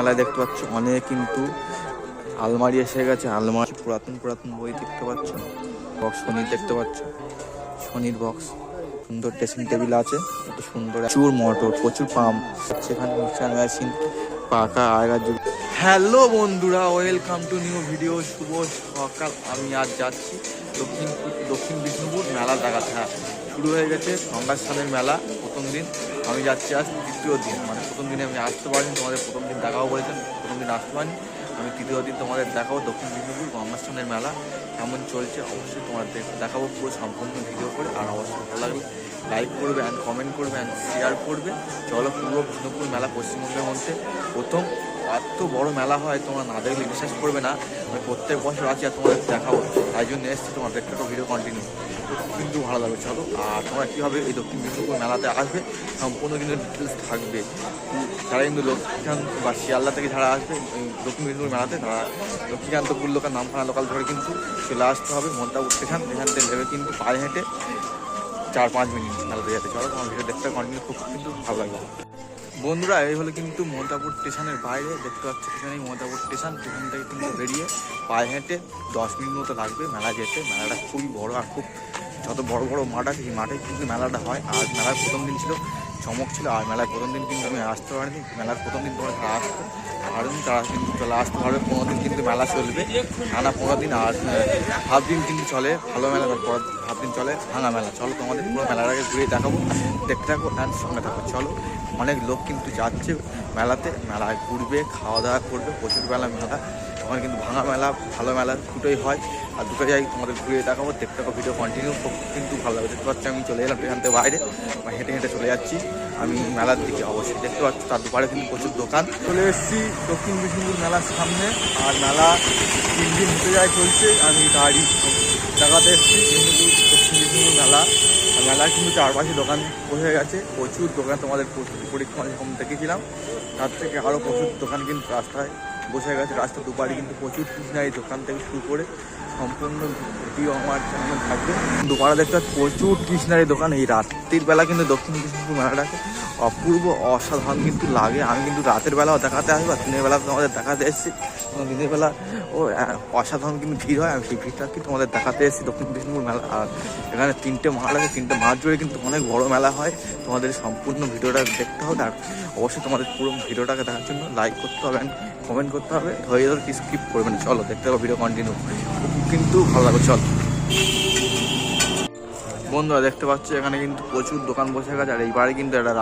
মেলায় দেখতে পাচ্ছ অনেক কিন্তু আলমারি এসে গেছে। আলমারি পুরাতন পুরাতন বই দেখতে পাচ্ছ। বক্স শনির দেখতে পাচ্ছ। শনির বক্স সুন্দর ড্রেসিং টেবিল আছে। কত সুন্দর। প্রচুর মোটর, প্রচুর পাম্প সেখানে মিক্সার মেশিন পাকা আগের যুগ হ্যালো বন্ধুরা ওয়েলকাম টু নিউ ভিডিও শুভ সকাল। আমি আজ যাচ্ছি দক্ষিণ দক্ষিণ বিষ্ণুপুর মেলা দেখাতে। হ্যাঁ শুরু হয়ে গেছে গঙ্গাস্থানের মেলা, প্রথম দিন। আমি যাচ্ছি আজ তৃতীয় দিন মানে প্রথম দিনে আমি আসতে পারিনি, তোমাদের প্রথম দিন দেখাও বলেছেন, প্রথম দিন আসতে পারিনি। আমি তৃতীয় দিন তোমাদের দেখাবো দক্ষিণ বিষ্ণুপুর গঙ্গাস্থানের মেলা, কেমন চলছে অবশ্যই তোমাদের দেখাবো পুরো সম্পূর্ণ ভিডিও করে, আর অবশ্যই ভালো লাগলে লাইক করবে অ্যান্ড কমেন্ট করবে অ্যান্ড শেয়ার করবে। চলো পূর্ব বিষ্ণুপুর মেলা পশ্চিমবঙ্গের মধ্যে প্রথম এত বড় মেলা হয়, তোমরা না দেখলে বিশ্বাস করবে না। আমি প্রত্যেক বছর আছি আর তোমাদের দেখাবো। তাই জন্য এসেছি তোমাদের একটা ভিডিও কন্টিনিউ কিন্তু ভালো লাগবে, চলো। আর তোমরা কীভাবে এই দক্ষিণ বিষ্ণুপুর মেলাতে আসবে? সম্পূর্ণ কিন্তু ডিটেলস থাকবে। তারা কিন্তু লক্ষ্মীকান্ত বা শিয়ালদা থেকে যারা আসবে দক্ষিণ বিষ্ণুপুর মেলাতে, তারা লক্ষ্মীকান্তপুর লোকাল নামখানা লোকাল ধরে কিন্তু চলে আসতে হবে মন্তাপুর স্টেশন এখান থেকে নেবে কিন্তু পায়ে হেঁটে চার পাঁচ মিনিট মেলাতে যেতে। চলো, তোমার ভিডিও দেখতে কন্টিনিউ খুব কিন্তু ভালো লাগবে। বন্ধুরা, এই হলো কিন্তু মমতাপুর স্টেশনের বাইরে। দেখতে পাচ্ছ এখানেই মমতাপুর স্টেশন। সেখান থেকে কিন্তু বেরিয়ে পায়ে হেঁটে দশ মিনিট মতো লাগবে মেলা যেতে। মেলাটা খুবই বড় আর খুব যত বড় বড় মাঠ আছে, সেই মাঠে কিন্তু মেলাটা হয়। আর মেলার প্রথম দিন ছিল, চমক ছিল। আর মেলার প্রথম দিন কিন্তু আমি আসতে পারিনি। মেলার প্রথম দিন তোমরা তারা আসতো আর দিন তারা কিন্তু চলে আসতে পারবে। পনেরো দিন কিন্তু মেলা চলবে। টানা পনেরো দিন আর হাফ দিন কিন্তু চলে ভালো মেলা তারপর হাফ দিন চলে ভাঙা মেলা। চলো তোমাদের পুরো মেলাটাকে ঘুরে দেখাবো। দেখতে থাকো অ্যান্ড সঙ্গে থাকো। চলো অনেক লোক কিন্তু যাচ্ছে মেলাতে, মেলায় ঘুরবে খাওয়া দাওয়া করবে, প্রচুর বেলা মেলা। আমার কিন্তু ভাঙা মেলা, ভালো মেলা দুটোই হয়। আর দুটো যাই তোমাদের ঘুরে দেখাবো, দেখতে থাকো ভিডিও কন্টিনিউ কিন্তু ভালো লাগবে। দেখতে পাচ্ছি, আমি চলে এলাম এখান থেকে বাইরে বা হেঁটে হেঁটে চলে যাচ্ছি। আমি মেলার দিকে অবশ্যই দেখতে পাচ্ছি, তার দুপারে কিন্তু প্রচুর দোকান। চলে এসেছি দক্ষিণ বিষ্ণুপুর মেলার সামনে। আর মেলা তিন দিন হতে যায় চলছে, আমি গাড়ি দেখাতে এসেছি দক্ষিণ বিষ্ণুপুর মেলা। মেলায় কিন্তু চারপাশে দোকান বসে গেছে। প্রচুর দোকান তোমাদের পরীক্ষা যখন দেখেছিলাম। তার থেকে আরও প্রচুর দোকান কিন্তু রাস্তায় বসে গেছে। রাস্তার দুপারে কিন্তু প্রচুর কৃষ্ণারি দোকান থেকে শুরু করে সম্পূর্ণ ভিডিও আমার চ্যানেল থাকবে। দুপাড়া দেখতে প্রচুর কৃষ্ণারি দোকান। এই রাত্রির বেলা কিন্তু দক্ষিণ কৃষ্ণপুর মেলাটাকে অপূর্ব অসাধারণ কিন্তু লাগে। আমি কিন্তু রাতের বেলাও দেখাতে আসব, দিনের বেলা তোমাদের দেখাতে এসেছি। দিনের বেলা ও অসাধারণ কিন্তু ভিড় হয়। আমি সেই ভিড়টা কিন্তু তোমাদের দেখাতে এসেছি দক্ষিণ বিষ্ণুপুর মেলা। আর এখানে তিনটে মাঠ আছে। তিনটে মাঠ জুড়ে কিন্তু অনেক বড় মেলা হয়। তোমাদের সম্পূর্ণ ভিডিওটা দেখতে হবে। আর অবশ্যই তোমাদের পুরো ভিডিওটাকে দেখার জন্য লাইক করতে হবে। কমেন্ট করতে হবে। হয়ে যাবে স্কিপ করবেন চলো, দেখতে হবে ভিডিও কন্টিনিউ কিন্তু ভালো লাগবে, চলো। বন্ধুরা, দেখতে পাচ্ছ, এখানে কিন্তু প্রচুর দোকান বসে গেছে, আর এই পারে কিন্তু একটা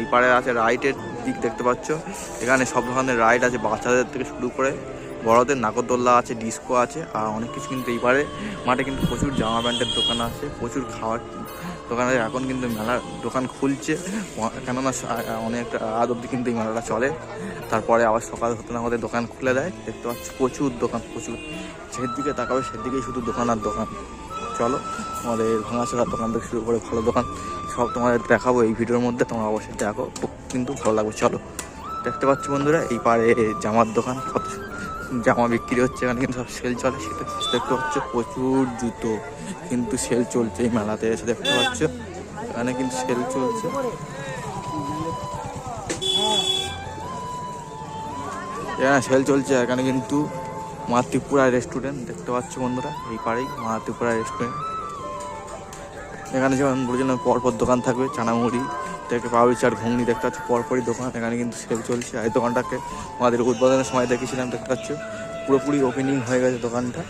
এই পারে আছে রাইটের দিক দেখতে পাচ্ছ। এখানে সব ধরনের রাইড আছে, বাচ্চাদের থেকে শুরু করে, বড়দের, নাগরদোল্লা আছে ডিস্কো আছে, আর অনেক কিছু কিন্তু এই পারে। মাঠে কিন্তু প্রচুর জামা প্যান্টের দোকান আছে, প্রচুর খাওয়ার দোকান এখন কিন্তু মেলার দোকান খুলছে। কেননা সা- অনেক রাত অবধি কিন্তু এই মেলাটা চলে। তারপরে আবার সকাল হতে না হতে দোকান খুলে দেয়। দেখতে পাচ্ছ, প্রচুর দোকান, প্রচুর। যেদিকে তাকাবে সেদিকেই শুধু দোকান আর দোকান। চলো আমাদের ভাঙাচোরার দোকান থেকে শুরু করে ভালো দোকান, সব তোমাদের দেখাবো এই ভিডিওর মধ্যে। তোমরা অবশ্যই দেখো কিন্তু ভালো লাগবে। চলো, দেখতে পাচ্ছ বন্ধুরা, এই পারে জামার দোকান, কত জামা বিক্রি হচ্ছে এখানে, কিন্তু সব সেল চলে। সেটা দেখতে পাচ্ছ, প্রচুর জুতো। কিন্তু সেল চলছে এই মেলাতে, এসে দেখতে পাচ্ছ। এখানে কিন্তু সেল চলছে। এখানে সেল চলছে। এখানে কিন্তু মা ত্রিপুরা রেস্টুরেন্ট, দেখতে পাচ্ছ বন্ধুরা, এই পাড়েই মা ত্রিপুরা রেস্টুরেন্ট। এখানে যেমন বুঝলেন পরপর দোকান থাকবে, চানামুড়ি। থেকে পাউরি চাট ঘুগনি দেখতে পাচ্ছি, পরপরই দোকান এখানে কিন্তু সেল চলছে। এই দোকানটাকে আমাদের উদ্বোধনের সময় দেখেছিলাম দেখতে পাচ্ছ? পুরোপুরি ওপেনিং হয়ে গেছে দোকানটা।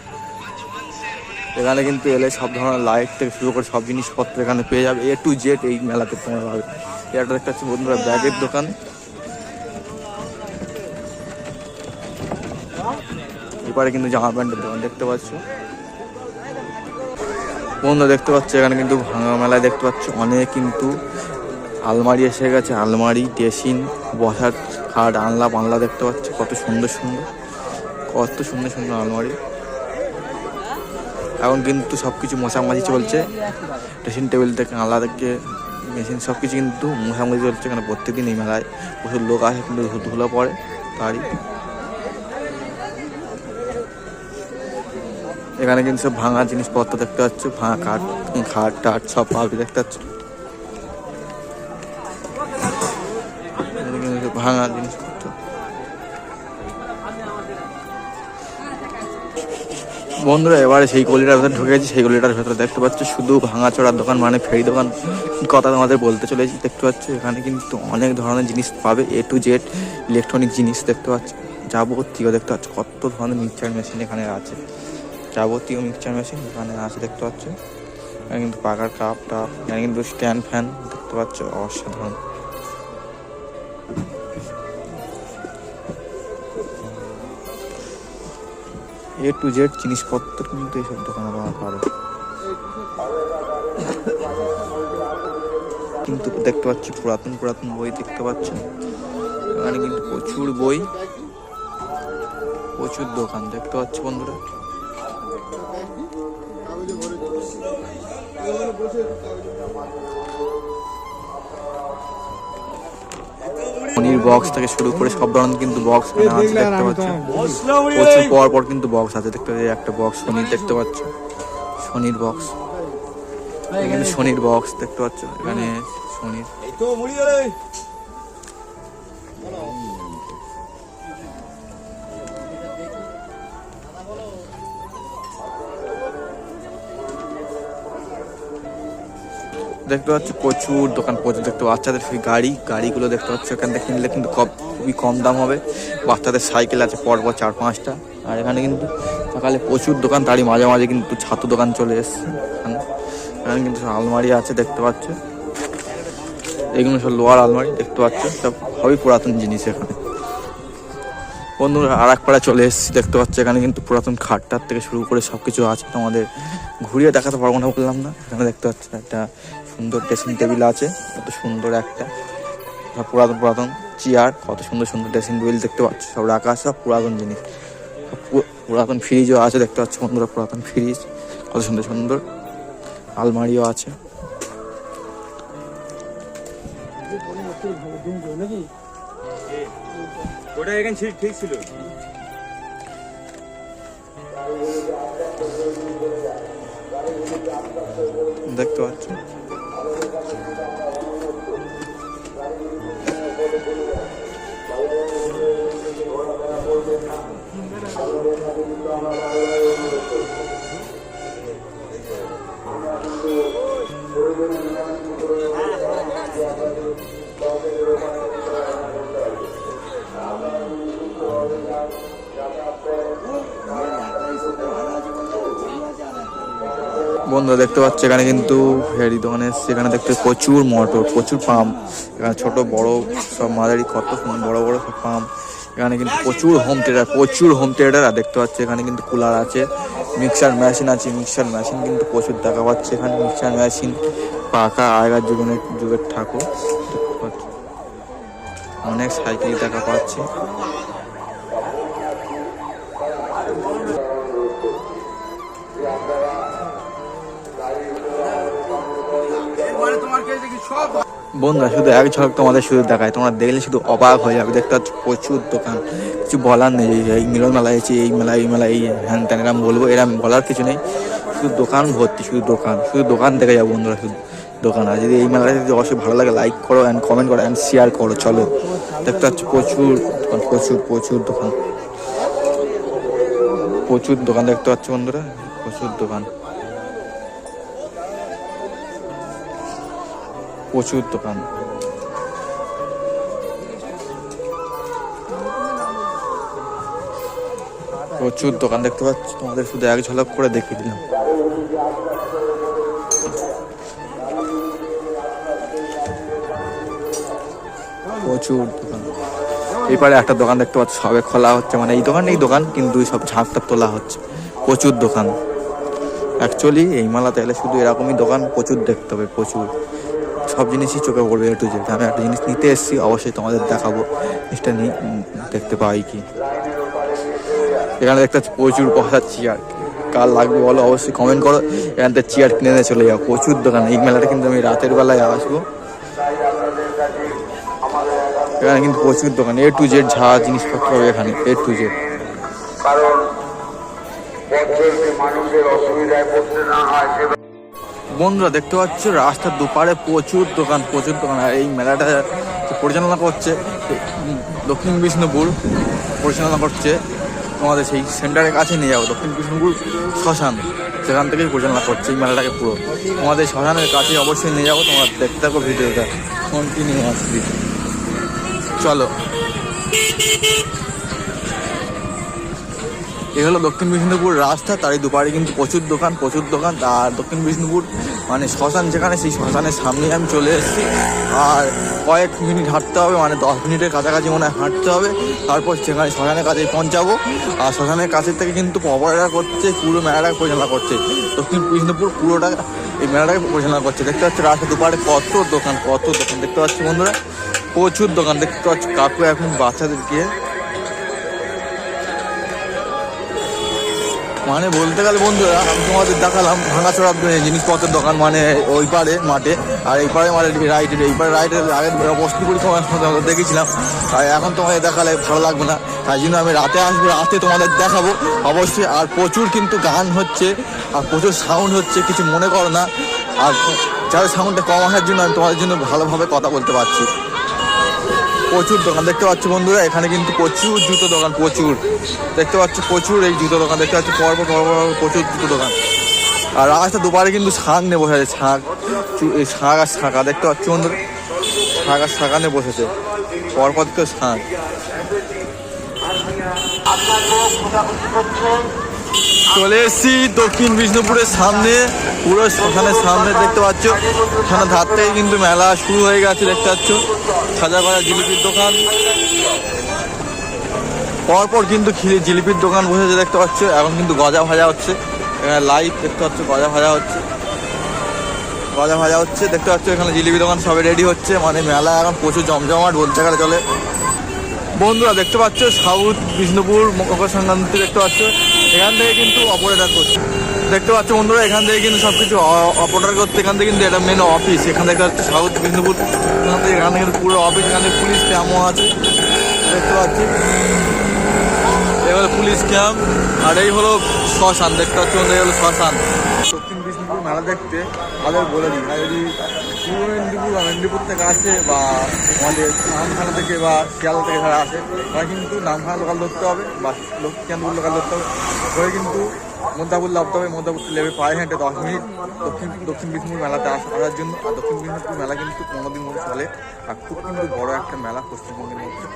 এখানে কিন্তু এলে সব ধরনের লাইট থেকে শুরু করে সব জিনিসপত্র এখানে পেয়ে যাবে। এ টু জেড এই মেলাতে তোমরা পাবে। এটা দেখতে পাচ্ছি বন্ধুরা, ব্যাগের দোকান। এবারে কিন্তু জামা প্যান্টের দোকান দেখতে পাচ্ছ। বন্ধু দেখতে পাচ্ছ, এখানে কিন্তু ভাঙা মেলায় দেখতে পাচ্ছ। অনেক কিন্তু আলমারি এসে গেছে, আলমারি, ড্রেসিং, বসার খাট আনলা পানলা দেখতে পাচ্ছ, কত সুন্দর সুন্দর, কত সুন্দর সুন্দর আলমারি। এখন কিন্তু সব কিছু মশামাছি চলছে, ড্রেসিং টেবিল থেকে আনলা থেকে মেশিন সব কিছু কিন্তু মশামাছি চলছে, এখানে প্রত্যেকদিন এই মেলায় প্রচুর লোক আসে, কিন্তু ধুলো পড়ে তারই। এখানে কিন্তু সব ভাঙা জিনিসপত্র দেখতে পাচ্ছ, ভাঙা কাঠ, খাট, টাট সব পাবি দেখতে পাচ্ছ। ভাঙা জিনিসপত্র। বন্ধুরা, এবারে সেই গলিটার ভেতরে ঢুকে গেছি, সেই গলিটার ভেতরে দেখতে পাচ্ছ, শুধু ভাঙা চড়ার দোকান মানে ফেরি দোকান, কথা তোমাদের বলতে চলেছি, দেখতে পাচ্ছ, এখানে কিন্তু অনেক ধরনের জিনিস পাবে এ টু জেড ইলেকট্রনিক জিনিস দেখতে পাচ্ছ, যাবতীয় দেখতে পাচ্ছ, কত ধরনের মিক্সচার মেশিন এখানে আছে। যাবতীয় মিক্সচার মেশিন এখানে আছে, দেখতে পাচ্ছ। এখানে কিন্তু পাকার কাপ টাপ এখানে কিন্তু স্ট্যান্ড ফ্যান দেখতে পাচ্ছ, অসাধারণ। এ টু জেড জিনিসপত্র কিন্তু এইসব দোকানে পাওয়া পাবে কিন্তু দেখতে পাচ্ছি পুরাতন পুরাতন বই দেখতে পাচ্ছেন। এখানে কিন্তু প্রচুর বই, প্রচুর দোকান দেখতে পাচ্ছি বন্ধুরা। পনির বক্স থেকে শুরু করে সব ধরনের কিন্তু বক্স আছে দেখতে পাচ্ছেন? প্রচুর পর পর কিন্তু বক্স আছে দেখতে পাচ্ছি একটা বক্স শনির দেখতে পাচ্ছ শনির বক্স এখানে শনির বক্স দেখতে পাচ্ছ এখানে শনির দেখতে পাচ্ছ প্রচুর দোকান প্রচুর দেখতে। বাচ্চাদের গাড়ি, গাড়িগুলো দেখতে পাচ্ছ এখান। থেকে কিনলে কিন্তু খুবই কম দাম হবে। বাচ্চাদের সাইকেল আছে পরপর চার পাঁচটা। আর এখানে কিন্তু সকালে প্রচুর দোকান, তারই মাঝে মাঝে কিন্তু ছাতু দোকান চলে এসছে। এখানে কিন্তু আলমারি আছে দেখতে পাচ্ছ। এগুলো সব লোয়ার আলমারি দেখতে পাচ্ছ। সব সবই পুরাতন জিনিস এখানে। বন্ধুরা আর এক পাড়া চলে এসেছি দেখতে পাচ্ছ। এখানে কিন্তু পুরাতন খাটটার থেকে শুরু করে সব কিছু আছে। তোমাদের ঘুরিয়ে দেখাতে পারব না, বললাম না। এখানে দেখতে পাচ্ছ একটা সুন্দর ড্রেসিং টেবিল আছে কত সুন্দর একটা। পুরাতন পুরাতন চেয়ার কত সুন্দর সুন্দর ড্রেসিং টেবিল দেখতে পাচ্ছ। সব রাখা আছে, সব পুরাতন জিনিস। পুরাতন ফ্রিজও আছে দেখতে পাচ্ছ বন্ধুরা পুরাতন ফ্রিজ কত সুন্দর সুন্দর আলমারিও আছে। ওটা এখানে ঠিক ঠিক ছিল। দেখতে পাচ্ছ? বন্ধুরা, দেখতে পাচ্ছ, এখানে কিন্তু ফেরি দোকানে এসছে। এখানে দেখতে প্রচুর মোটর, প্রচুর পাম্প। এখানে ছোট, বড় সব মাঝারি কত বড় বড় সব পাম্প। এখানে কিন্তু প্রচুর হোম থিয়েটার প্রচুর হোম থিয়েটার আর দেখতে পাচ্ছি, এখানে কিন্তু কুলার আছে মিক্সার মেশিন আছে মিক্সার মেশিন কিন্তু প্রচুর দেখা পাচ্ছে। এখানে মিক্সার মেশিন পাকা আগের যুগের যুগের ঠাকুর। অনেক সাইকেল দেখা পাচ্ছি। বন্ধুরা, শুধু এক ঝলক তোমাদের শুধু দেখায়। তোমরা দেখলে শুধু অবাক হয়ে যাবে। দেখতে পাচ্ছ প্রচুর দোকান। কিছু বলার নেই। এই- মিলন মেলা হয়েছে, এই মেলা এই মেলা, এই হ্যান ত্যান, এরম বলব, এরম বলার কিছু নেই। শুধু দোকান ভর্তি, শুধু দোকান। শুধু দোকান দেখে যাব বন্ধুরা, শুধু দোকান। আর যদি এই মেলাটা যদি অবশ্যই ভালো লাগে লাইক করো অ্যান্ড কমেন্ট করো অ্যান্ড শেয়ার করো, চলো। দেখতে পাচ্ছ প্রচুর দোকান, প্রচুর প্রচুর দোকান। প্রচুর দোকান দেখতে পাচ্ছ বন্ধুরা, প্রচুর দোকান। প্রচুর দোকান। প্রচুর দোকান দেখতে পাচ্ছি, তোমাদের শুধু এক ঝলক করে দেখিয়ে দিলাম। প্রচুর দোকান। এবারে একটা দোকান দেখতে পাচ্ছ, সবে খোলা হচ্ছে। মানে এই দোকান এই দোকান, কিন্তু সব ঝাঁপটাপ তোলা হচ্ছে। প্রচুর দোকান। অ্যাকচুয়ালি এই মেলাতে এলে শুধু এরকমই দোকান, প্রচুর দেখতে হবে, প্রচুর। সব জিনিসই চোখে পড়বে একটু যে আমি একটা জিনিস নিতে এসেছি, অবশ্যই তোমাদের দেখাবো। জিনিসটা নিয়ে দেখতে পাই কি। এখানে দেখতে প্রচুর বসার চেয়ার কার লাগবে বলো, অবশ্যই কমেন্ট করো। এখান থেকে চেয়ার কিনে নিয়ে চলে যাও। প্রচুর দোকান। এই মেলাটা কিন্তু আমি রাতের বেলায় আসব। এখানে কিন্তু প্রচুর দোকান। এ টু জেড যা জিনিসপত্র হবে এখানে। এ টু জেড কারণ মানুষের অসুবিধায় পড়তে না হয় বন্ধুরা দেখতে পাচ্ছ, রাস্তার দুপারে প্রচুর দোকান প্রচুর দোকান। আর এই মেলাটা পরিচালনা করছে দক্ষিণ বিষ্ণুপুর পরিচালনা করছে, তোমাদের সেই সেন্টারের কাছে নিয়ে যাব, দক্ষিণ বিষ্ণুপুর শ্মশান, সেখান থেকেই পরিচালনা করছে এই মেলাটাকে পুরো। তোমাদের শ্মশানের কাছে অবশ্যই নিয়ে যাব, তোমরা দেখতে থাকো ভিডিওটা কন্টিনিউ আসবি। চলো। এ হলো দক্ষিণ বিষ্ণুপুর রাস্তা, তারই দুপারে কিন্তু প্রচুর দোকান প্রচুর দোকান। আর দক্ষিণ বিষ্ণুপুর মানে শ্মশান যেখানে, সেই শ্মশানের সামনেই আমি চলে এসেছি। আর কয়েক মিনিট হাঁটতে হবে মানে দশ মিনিটের কাছাকাছি মনে হয় হাঁটতে হবে। তারপর সেখানে শ্মশানের কাছে পৌঁছাবো। আর শ্মশানের কাছের থেকে কিন্তু পপারেরা করছে, পুরো মেলাটাকে পরিচালনা করছে। দক্ষিণ বিষ্ণুপুর পুরোটা এই মেলাটাকে পরিচালনা করছে। দেখতে পাচ্ছি রাস্তা দুপারে কত দোকান কত দোকান। দেখতে পাচ্ছি বন্ধুরা, প্রচুর দোকান। দেখতে পাচ্ছি কাকু এখন বাচ্চাদেরকে মানে বলতে গেলে বন্ধুরা, আমি তোমাদের দেখালাম ভাঙাচোরা জিনিসপত্রের দোকান মানে ওই পারে মাঠে। আর এই পারে মানে রাইডের এই পারে রাইডের আগে বস্তি তোমার দেখেছিলাম। আর এখন তোমাদের দেখালে ভালো লাগবে না। তাই জন্য আমি রাতে আসব, রাতে তোমাদের দেখাবো। অবশ্যই, আর প্রচুর কিন্তু গান হচ্ছে, আর প্রচুর সাউন্ড হচ্ছে, কিছু মনে করো না। আর যাদের সাউন্ডটা কম আসার জন্য আমি তোমাদের জন্য ভালোভাবে কথা বলতে পারছি। প্রচুর দোকান। দেখতে পাচ্ছ বন্ধুরা, এখানে কিন্তু প্রচুর জুতো দোকান, প্রচুর। দেখতে পাচ্ছ প্রচুর এই জুতো দোকান, দেখতে পাচ্ছ পর পর পর পর প্রচুর জুতো দোকান। আর রাস্তা দুপারে কিন্তু শাঁখ নিয়ে বসে আছে, শাঁখ। শাঁখ আর শাঁখা, দেখতে পাচ্ছ বন্ধুরা? শাঁখ আর শাঁখা নিয়ে বসেছে। পরপর তো শাঁখ। চলে এসেছি দক্ষিণ বিষ্ণুপুরের সামনে। পুরো শ্মশানের সামনে দেখতে পাচ্ছ এখানে ধার থেকে কিন্তু মেলা শুরু হয়ে গেছে, দেখতে পাচ্ছ। সাজা করা জিলিপির দোকান। পরপর কিন্তু খিলি জিলিপির দোকান বসেছে, দেখতে পাচ্ছ। এখন কিন্তু গজা ভাজা হচ্ছে। এখানে লাইভ দেখতে পাচ্ছ, গজা ভাজা হচ্ছে। গজা ভাজা হচ্ছে, দেখতে পাচ্ছ, এখানে জিলিপি দোকান সবে রেডি হচ্ছে। মানে মেলা এখন প্রচুর জমজমাট বলতে গেলে চলে। বন্ধুরা, দেখতে পাচ্ছ, সাউথ বিষ্ণুপুর মকর সংক্রান্তি দেখতে পাচ্ছ। এখান থেকে কিন্তু অপারেটার করছে। দেখতে পাচ্ছ বন্ধুরা এখান থেকে কিন্তু সব কিছু অপারেটার করতে এখান থেকে কিন্তু এটা মেন অফিস এখান থেকে হচ্ছে সাউথ বিষ্ণুপুর এখান থেকে এখান থেকে পুরো অফিস এখান থেকে পুলিশ ক্যাম্পও আছে। দেখতে পাচ্ছি। হলো পুলিশ ক্যাম্প আর এই হলো শ্মশান। দেখতে পাচ্ছ বন্ধুরা, এই হলো শ্মশান। দক্ষিণ বিষ্ণুপুর মেলা দেখতে আমাদের বলে দিই। যদি পূর্ব মেদিনীপুর বা মেদিনীপুর থেকে আসে বা আমাদের নামখানা থেকে বা শিয়ালদা থেকে যারা আসে, তারা কিন্তু নামখানা লোকাল ধরতে হবে বা লক্ষ্মীকান্তপুর লোকাল ধরতে হবে। করে কিন্তু মধ্যাপুর লাভতে হবে মধ্যাপুর লেবে পায়ে হেঁটে দশ মিনিট দক্ষিণ দক্ষিণ বিষ্ণুপুর মেলাতে আস- আসার জন্য। আর দক্ষিণ বিষ্ণুপুর মেলা কিন্তু পনেরো দিন মতো চলে। আর খুব কিন্তু বড় একটা মেলা পশ্চিমবঙ্গের মধ্যে।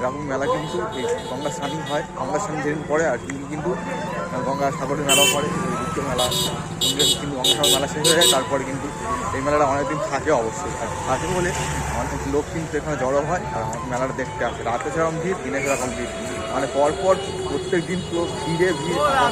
এরকম মেলা কিন্তু এই গঙ্গা স্নানই হয়। গঙ্গা স্নান যেদিন পরে আর সেদিন কিন্তু গঙ্গা সাগরের মেলাও পড়ে। দুটো মেলা কিন্তু গঙ্গা সাগর মেলা শেষ হয়ে যায়। তারপরে কিন্তু এই মেলাটা অনেকদিন থাকে অবশ্যই। আর থাকে বলে অনেক লোক কিন্তু এখানে জড়ো হয়। আর মেলাটা দেখতে আসে। রাতে সেরকম ভিড়, দিনে সেরকম ভিড়। মানে পরপর প্রত্যেক দিন পুরো ভিড়ে ভিড়।